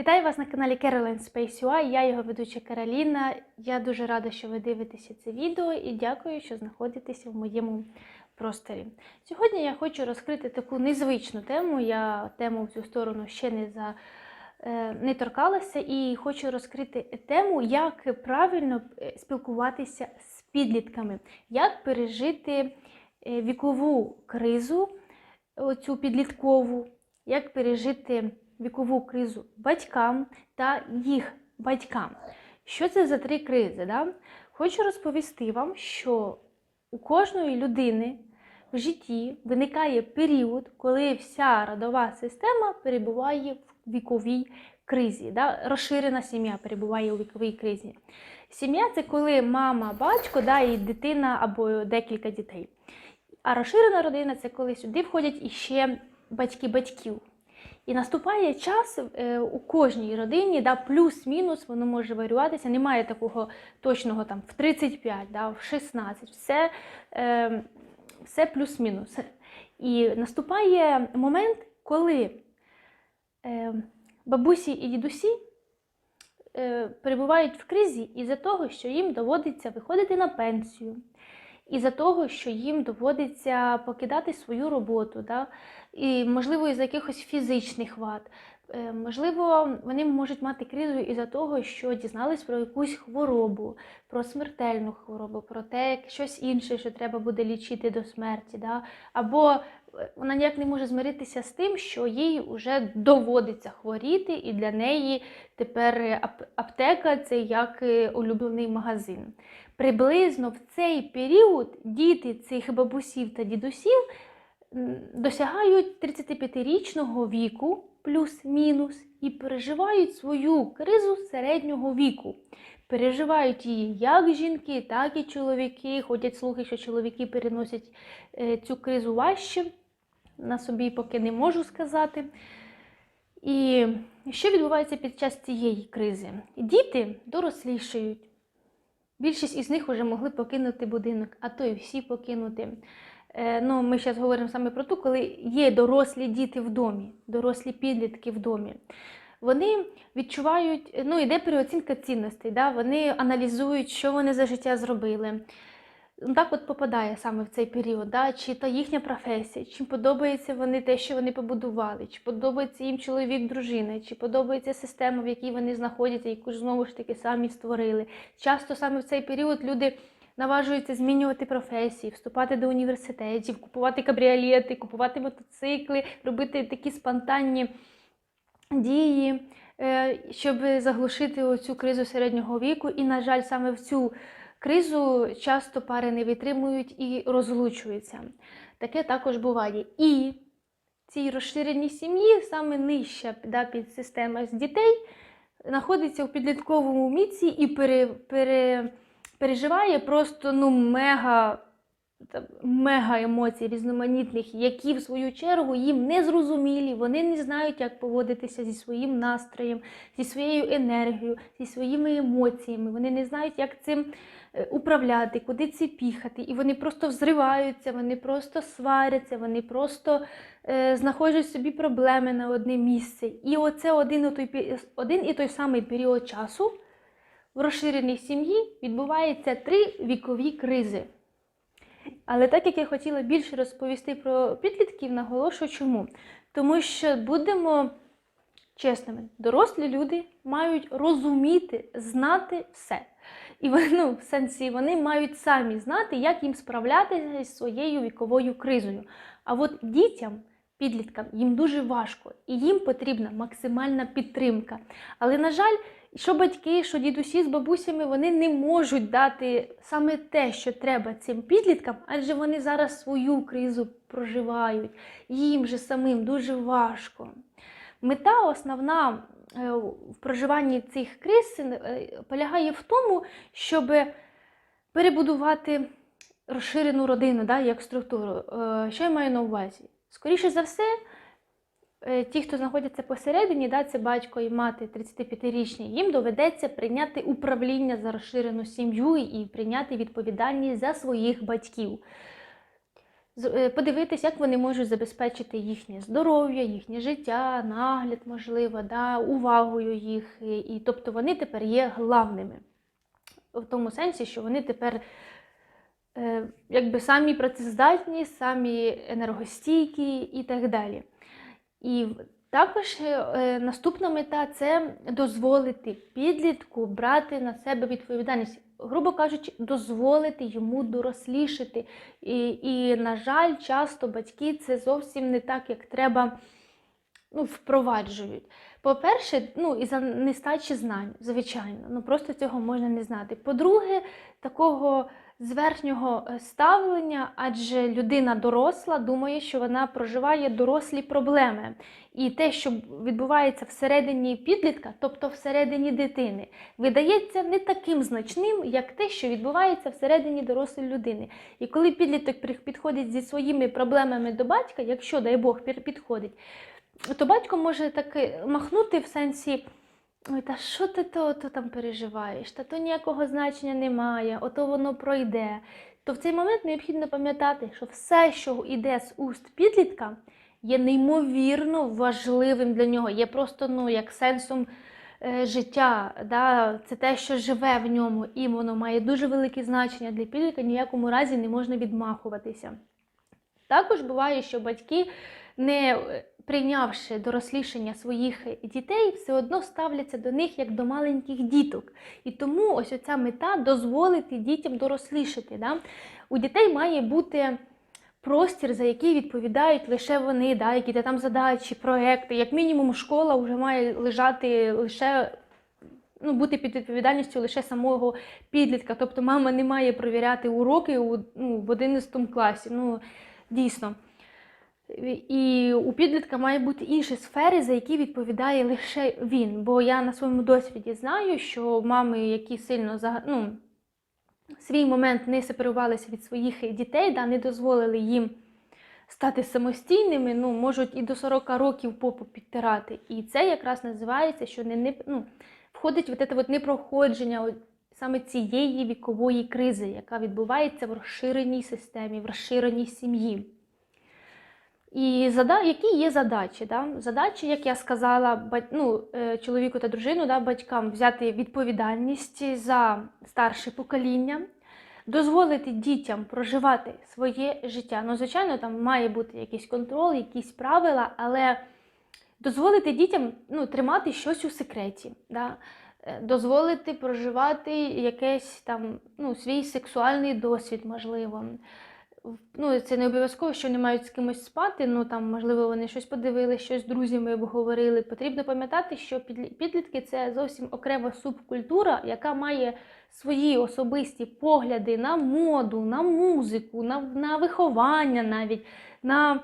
Вітаю вас на каналі Caroline Space UI, Я його ведуча Кароліна. Я дуже рада, що ви дивитеся це відео і дякую, що знаходитеся в моєму просторі. Сьогодні я хочу розкрити таку незвичну тему. Я тему в цю сторону ще не за е, не торкалася, і хочу розкрити тему, як правильно е, спілкуватися з підлітками, як пережити е, вікову кризу, оцю підліткову, як пережити вікову кризу батькам та їх батькам. Що це за три кризи? Да? Хочу розповісти вам, що у кожної людини в житті виникає період, коли вся родова система перебуває в віковій кризі. Да? Розширена сім'я перебуває у віковій кризі. Сім'я це коли мама, батько да, і дитина або декілька дітей. А розширена родина це коли сюди входять іще батьки батьків. І наступає час е, у кожній родині, да, плюс-мінус, воно може варіюватися. Немає такого точного там в 35, да, в 16, все, е, все плюс-мінус. І наступає момент, коли е, бабусі і дідусі перебувають в кризі із-за того, що їм доводиться виходити на пенсію. Із-за того, що їм доводиться покидати свою роботу, да? і, можливо, із якихось фізичних вад. Е, Можливо, вони можуть мати кризу із-за того, що дізнались про якусь хворобу, про смертельну хворобу, про те, як щось інше, що треба буде лічити до смерті. Да? Або е, вона ніяк не може змиритися з тим, що їй вже доводиться хворіти, і для неї тепер аптека це як е, улюблений магазин. Приблизно в цей період діти цих бабусів та дідусів досягають 35-річного віку, плюс-мінус, і переживають свою кризу середнього віку. Переживають її як жінки, так і чоловіки. Ходять слухи, що чоловіки переносять е, цю кризу важче. На собі поки не можу сказати. І що відбувається під час цієї кризи? Діти дорослішають. Більшість із них вже могли покинути будинок, а то й всі покинути. Е, ну, ми зараз говоримо саме про ту, коли є дорослі діти в домі, дорослі підлітки в домі. Вони відчувають, ну, йде переоцінка цінностей, да? вони аналізують, що вони за життя зробили. Ну, Так от попадає саме в цей період, да? чи то їхня професія, чи подобається вони те, що вони побудували, чи подобається їм чоловік, дружина, чи подобається система, в якій вони знаходяться, яку ж знову ж таки самі створили. Часто саме в цей період люди наважуються змінювати професії, вступати до університетів, купувати кабріолети, купувати мотоцикли, робити такі спонтанні дії, е, щоб заглушити оцю кризу середнього віку. І, на жаль, саме в цю кризу часто пари не витримують і розлучуються. Таке також буває. І цій розширеній сім'ї саме нижча да, підсистема з дітей знаходиться в підлітковому віці і пере, пере, переживає просто ну, мега, мега емоцій різноманітних, які в свою чергу їм не зрозумілі, вони не знають, як поводитися зі своїм настроєм, зі своєю енергією, зі своїми емоціями. Вони не знають, як цим е, управляти, куди це піхати. І вони просто взриваються, вони просто сваряться, вони просто е, знаходять собі проблеми на одне місце. І оце один один і той самий період часу в розширеній сім'ї відбувається три вікові кризи. Але так як я хотіла більше розповісти про підлітків, наголошую чому. Тому що будемо чесними, дорослі люди мають розуміти, знати все. І ну, в сенсі вони мають самі знати, як їм справлятися зі своєю віковою кризою. А от дітям, підліткам, їм дуже важко, і їм потрібна максимальна підтримка. Але, на жаль, що батьки, що дідусі з бабусями, вони не можуть дати саме те, що треба цим підліткам, адже вони зараз свою кризу проживають. Їм же самим дуже важко. Мета основна е, в проживанні цих криз е, полягає в тому, щоб перебудувати розширену родину да, як структуру. Е, Що я маю на увазі? Скоріше за все, ті, хто знаходяться посередині, да, це батько і мати 35-річні, їм доведеться прийняти управління за розширену сім'ю і прийняти відповідальність за своїх батьків. е, подивитись, як вони можуть забезпечити їхнє здоров'я, їхнє життя, нагляд, можливо, да, увагою їх. І, тобто вони тепер є главними. В тому сенсі, що вони тепер е, якби самі працездатні, самі енергостійкі і так далі. І також е, е, наступна мета це дозволити підлітку брати на себе відповідальність. Грубо кажучи, дозволити йому дорослішати. І, і, на жаль, часто батьки це зовсім не так, як треба ну, впроваджують. По-перше, ну, і за нестачі знань, звичайно, ну просто цього можна не знати. По-друге, такого зверхнього е, ставлення, адже людина доросла думає, що вона проживає дорослі проблеми. І те, що відбувається всередині підлітка, тобто всередині дитини, видається не таким значним, як те, що відбувається всередині дорослої людини. І коли підліток підходить зі своїми проблемами до батька, якщо, дай Бог, підходить, то батько може таки махнути в сенсі. Ой, та що ти то, то там переживаєш? Та то ніякого значення немає, ото воно пройде. То в цей момент необхідно пам'ятати, що все, що йде з уст підлітка, є неймовірно важливим для нього, є просто ну, як сенсом е, життя. Да? Це те, що живе в ньому, і воно має дуже велике значення для підлітка, ніякому разі не можна відмахуватися. Також буває, що батьки, не прийнявши дорослішання своїх дітей, все одно ставляться до них як до маленьких діток. І тому ось оця мета дозволити дітям дорослішати. Да? У дітей має бути простір, за який відповідають лише вони, да? які там задачі, проекти. Як мінімум, школа вже має лежати лише. Ну, бути під відповідальністю лише самого підлітка. Тобто мама не має провіряти уроки у, ну, в 11 класі. Ну, дійсно. І у підлітка має бути інші сфери, за які відповідає лише він. Бо я на своєму досвіді знаю, що мами, які сильно ну, свій момент не сепарувалися від своїх дітей, да, не дозволили їм стати самостійними, ну, можуть і до 40 років попу підтирати. І це якраз називається, що не, не, ну, входить в це от непроходження от саме цієї вікової кризи, яка відбувається в розширеній системі, в розширеній сім'ї. І зада... які є задачі? Да? Задачі, як я сказала, бать... ну, е, чоловіку та дружину, да, батькам взяти відповідальність за старше покоління, дозволити дітям проживати своє життя. Ну, звичайно, там має бути якийсь контроль, якісь правила, але дозволити дітям ну, тримати щось у секреті. Да? Е, Дозволити проживати якийсь там ну, свій сексуальний досвід, можливо. Ну, це не обов'язково, що вони мають з кимось спати. Ну там, можливо, вони щось подивилися, щось з друзями обговорили. Потрібно пам'ятати, що підлітки це зовсім окрема субкультура, яка має свої особисті погляди на моду, на музику, на, на виховання навіть, на,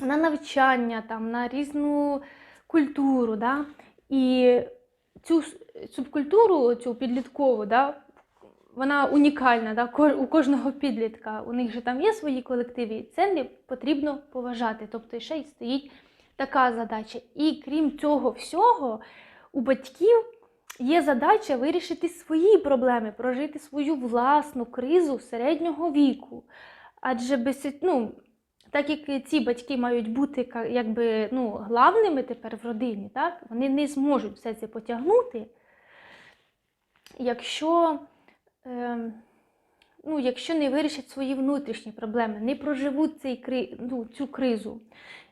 на навчання, там, на різну культуру. Да? І цю субкультуру, цю підліткову, да, вона унікальна, да? у кожного підлітка. У них же там є свої колективи, і це потрібно поважати. Тобто ще й стоїть така задача. І крім цього всього, у батьків є задача вирішити свої проблеми, прожити свою власну кризу середнього віку. Адже без ну, так як ці батьки мають бути якби, ну, главними тепер в родині, так? вони не зможуть все це потягнути, якщо, ем, ну, якщо не вирішать свої внутрішні проблеми, не проживуть цей, ну, цю кризу.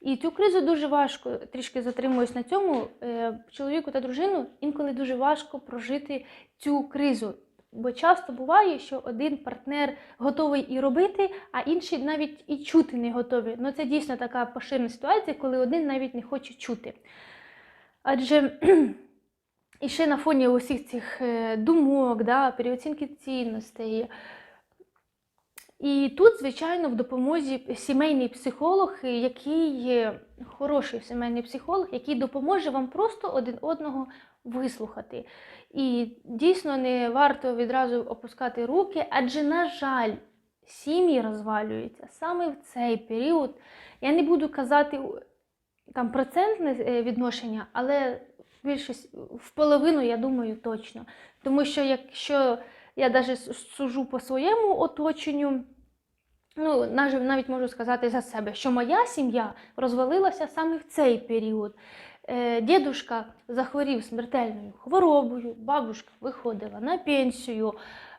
І цю кризу дуже важко, трішки затримуюсь на цьому, е, чоловіку та дружину інколи дуже важко прожити цю кризу. Бо часто буває, що один партнер готовий і робити, а інший навіть і чути не готові. Ну це дійсно така поширена ситуація, коли один навіть не хоче чути. Адже і ще на фоні усіх цих е, думок, да, переоцінки цінностей. І тут, звичайно, в допомозі сімейний психолог, який хороший сімейний психолог, який допоможе вам просто один одного вислухати. І дійсно не варто відразу опускати руки, адже, на жаль, сім'ї розвалюються саме в цей період. Я не буду казати там процентне е, відношення, але більшість в половину, я думаю, точно. Тому що якщо я навіть сужу по своєму оточенню, ну, навіть можу сказати за себе, що моя сім'я розвалилася саме в цей період. Е, Дідушка захворів смертельною хворобою, бабушка виходила на пенсію,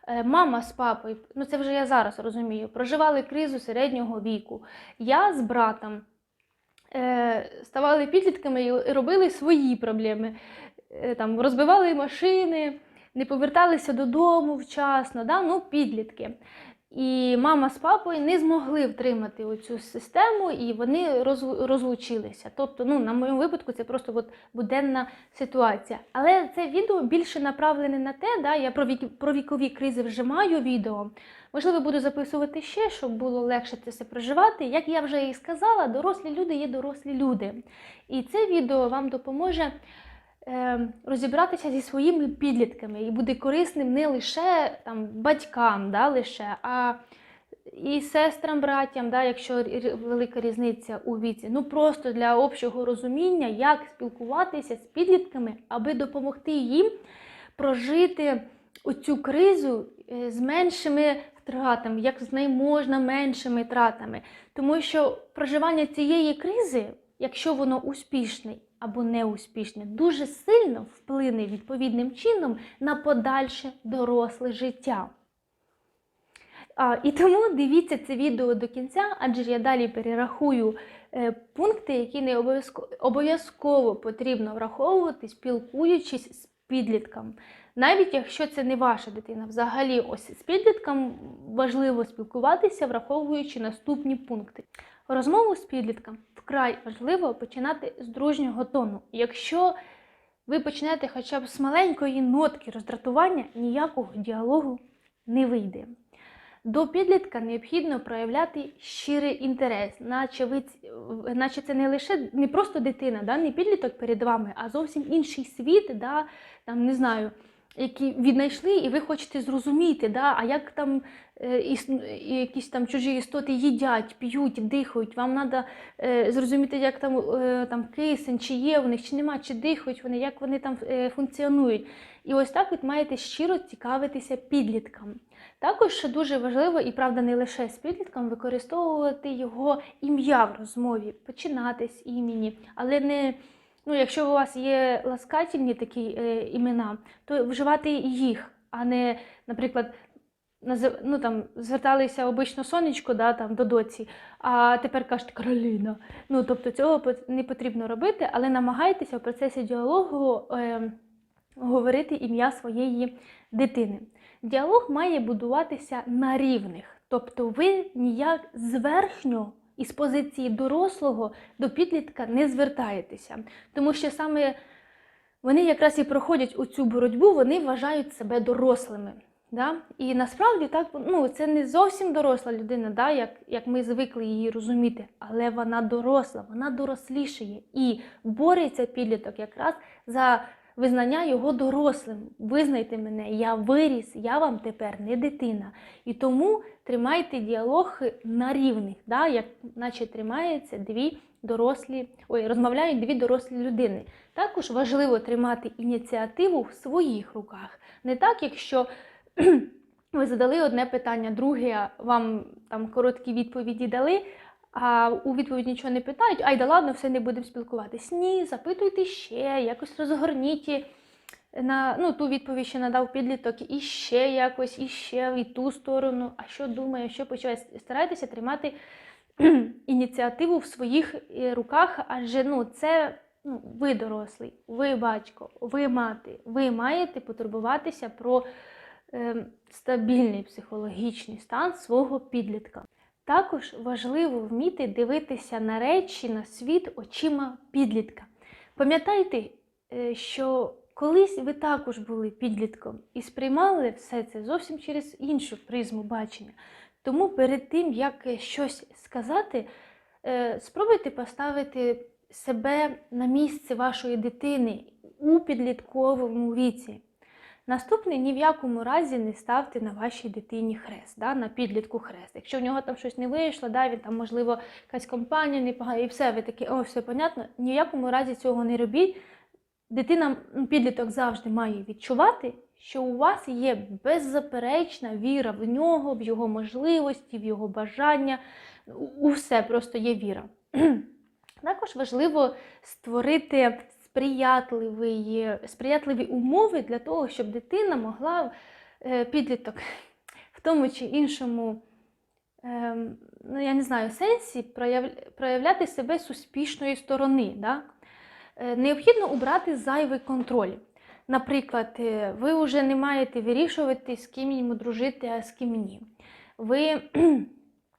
е, мама з папою, ну це вже я зараз розумію, проживали кризу середнього віку. Я з братом ставали підлітками і робили свої проблеми. Е, Там, розбивали машини, не поверталися додому вчасно, да? ну, підлітки. І мама з папою не змогли втримати оцю систему, і вони роз- розлучилися. Тобто, ну, на моєму випадку, це просто от буденна ситуація. Але це відео більше направлене на те, да, я про, вік, про вікові кризи вже маю відео. Можливо, буду записувати ще, щоб було легше це все проживати. Як я вже і сказала, дорослі люди є дорослі люди. І це відео вам допоможе розібратися зі своїми підлітками і буде корисним не лише там, батькам, да, лише, а і сестрам, братям, да, якщо велика різниця у віці. Ну просто для общого розуміння, як спілкуватися з підлітками, аби допомогти їм прожити оцю кризу е, з меншими втратами, як з найможна меншими тратами. Тому що проживання цієї кризи, якщо воно успішне або неуспішне, дуже сильно вплине відповідним чином на подальше доросле життя. А, і тому дивіться це відео до кінця, адже я далі перерахую е, пункти, які не обов'язково, обов'язково потрібно враховувати, спілкуючись з підлітком. Навіть якщо це не ваша дитина, взагалі ось з підлітком важливо спілкуватися, враховуючи наступні пункти. Розмову з підлітком вкрай важливо починати з дружнього тону. Якщо ви почнете хоча б з маленької нотки роздратування, ніякого діалогу не вийде. До підлітка необхідно проявляти щирий інтерес, наче, ви, наче це не лише не просто дитина, да, не підліток перед вами, а зовсім інший світ, да, там, не знаю, які віднайшли, і ви хочете зрозуміти, да, а як там е, іс- якісь там чужі істоти їдять, п'ють, дихають. Вам треба е, зрозуміти, як там, е, там кисень, чи є в них, чи нема, чи дихають вони, як вони там е, функціонують. І ось так от маєте щиро цікавитися підліткам. Також дуже важливо, і правда, не лише з підлітком, використовувати його ім'я в розмові, починати з імені, але не. Ну, якщо у вас є ласкательні такі е, імена, то вживати їх, а не, наприклад, ну, там, зверталися обично сонечко да, там, до доці, а тепер кажуть Кароліна. Ну, тобто цього не потрібно робити, але намагайтеся в процесі діалогу е, говорити ім'я своєї дитини. Діалог має будуватися на рівних, тобто ви ніяк зверхньо із позиції дорослого до підлітка не звертаєтеся, тому що саме вони якраз і проходять у цю боротьбу, вони вважають себе дорослими. Да? І насправді так, ну, це не зовсім доросла людина, да? як, як ми звикли її розуміти, але вона доросла, вона дорослішає і бореться підліток якраз за визнання його дорослим. Визнайте мене, я виріс, я вам тепер не дитина. І тому тримайте діалог на рівних, да? як наче тримаються дві дорослі, ой, розмовляють дві дорослі людини. Також важливо тримати ініціативу в своїх руках. Не так, якщо ви задали одне питання, друге вам там короткі відповіді дали, а у відповідь нічого не питають, ай да ладно, все не будемо спілкуватись. Ні, запитуйте ще, якось розгорніть на ну, ту відповідь, що надав підліток, і ще якось, і ще в ту сторону. А що думає, що почуває. Старайтеся тримати ініціативу в своїх е, руках, адже ну, це ну, ви дорослий, ви батько, ви мати, ви маєте потурбуватися про е, стабільний психологічний стан свого підлітка. Також важливо вміти дивитися на речі, на світ очима підлітка. Пам'ятайте, е, що колись ви також були підлітком і сприймали все це зовсім через іншу призму бачення. Тому перед тим, як е, щось сказати, е, спробуйте поставити себе на місце вашої дитини у підлітковому віці. Наступне ні в якому разі не ставте на вашій дитині хрест, да, на підлітку хрест. Якщо в нього там щось не вийшло, да, він там, можливо, якась компанія непогана, і все, ви такі, о, все понятно. Ні в якому разі цього не робіть. дитина, підліток завжди має відчувати, що у вас є беззаперечна віра в нього, в його можливості, в його бажання. У все просто є віра. Також важливо створити сприятливі, сприятливі умови для того, щоб дитина могла е, підліток в тому чи іншому, ем, ну я не знаю, сенсі проявляти себе з успішної сторони. Да? Е, Необхідно убрати зайвий контроль. Наприклад, е, ви вже не маєте вирішувати, з ким йому дружити, а з ким ні. Ви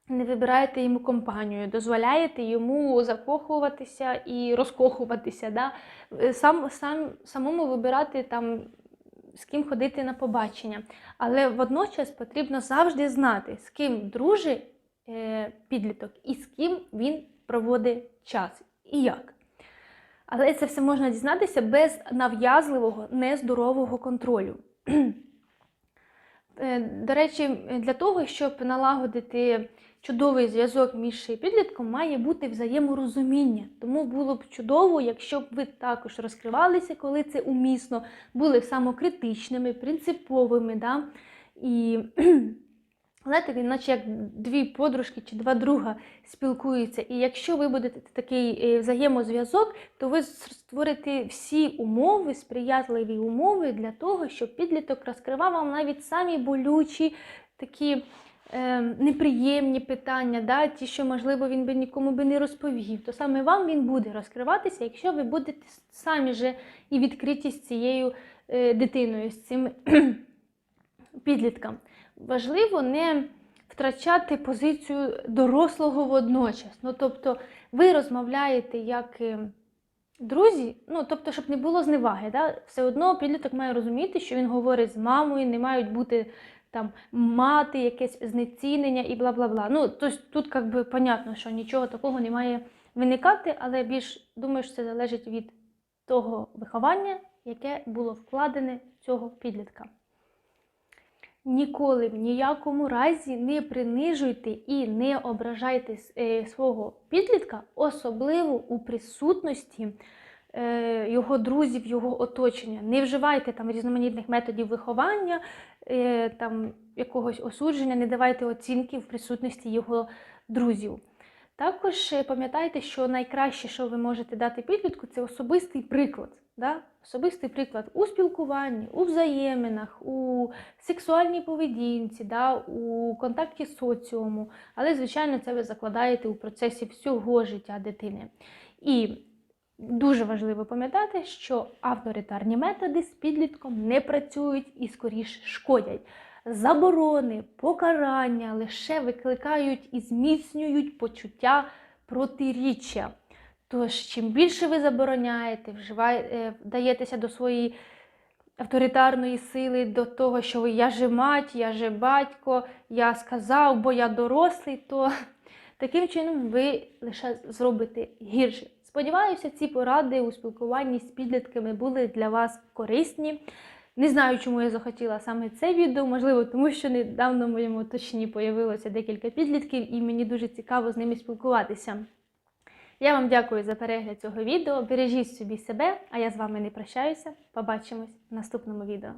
не вибираєте йому компанію, дозволяєте йому закохуватися і розкохуватися. Да? Е, Сам, сам, самому вибирати там, з ким ходити на побачення. Але водночас потрібно завжди знати, з ким дружить е, підліток і з ким він проводить час і як. Але це все можна дізнатися без нав'язливого, нездорового контролю. Е, До речі, для того, щоб налагодити чудовий зв'язок між підлітком, має бути взаєморозуміння. Тому було б чудово, якщо б ви також розкривалися, коли це умісно, були самокритичними, принциповими. Да? І знаєте, він наче як дві подружки чи два друга спілкуються. І якщо ви будете такий е, взаємозв'язок, то ви створите всі умови, сприятливі умови для того, щоб підліток розкривав вам навіть самі болючі такі. е, Неприємні питання, да, ті, що, можливо, він би нікому би не розповів, то саме вам він буде розкриватися, якщо ви будете самі же і відкриті з цією е, дитиною, з цим підлітком. Важливо не втрачати позицію дорослого водночас. Ну, тобто, ви розмовляєте як е, друзі, ну тобто, щоб не було зневаги. Да? Все одно підліток має розуміти, що він говорить з мамою, не мають бути там мати якесь знецінення і бла бла бла. Ну, тобто, тут як би понятно, що нічого такого не має виникати, але більш думаю, що це залежить від того виховання, яке було вкладене в цього підлітка. Ніколи в ніякому разі не принижуйте і не ображайте е, свого підлітка, особливо у присутності е, його друзів, його оточення. Не вживайте там різноманітних методів виховання, е, там якогось осудження, не давайте оцінки в присутності його друзів. Також е, пам'ятайте, що найкраще, що ви можете дати підлітку, це особистий приклад. Да? Особистий приклад у спілкуванні, у взаєминах, у сексуальній поведінці, да? у контакті з соціуму. Але, звичайно, це ви закладаєте у процесі всього життя дитини. І дуже важливо пам'ятати, що авторитарні методи з підлітком не працюють і скоріше шкодять. Заборони, покарання лише викликають і зміцнюють почуття протиріччя. Тож, чим більше ви забороняєте, вживаєте, даєтеся до своєї авторитарної сили, до того, що ви я же мать, я же батько, я сказав, бо я дорослий, то таким чином ви лише зробите гірше. Сподіваюся, ці поради у спілкуванні з підлітками були для вас корисні. Не знаю, чому я захотіла саме це відео, можливо, тому що недавно в моєму оточенні появилося декілька підлітків, і мені дуже цікаво з ними спілкуватися. Я вам дякую за перегляд цього відео. Бережіть собі себе, а я з вами не прощаюся. Побачимось в наступному відео.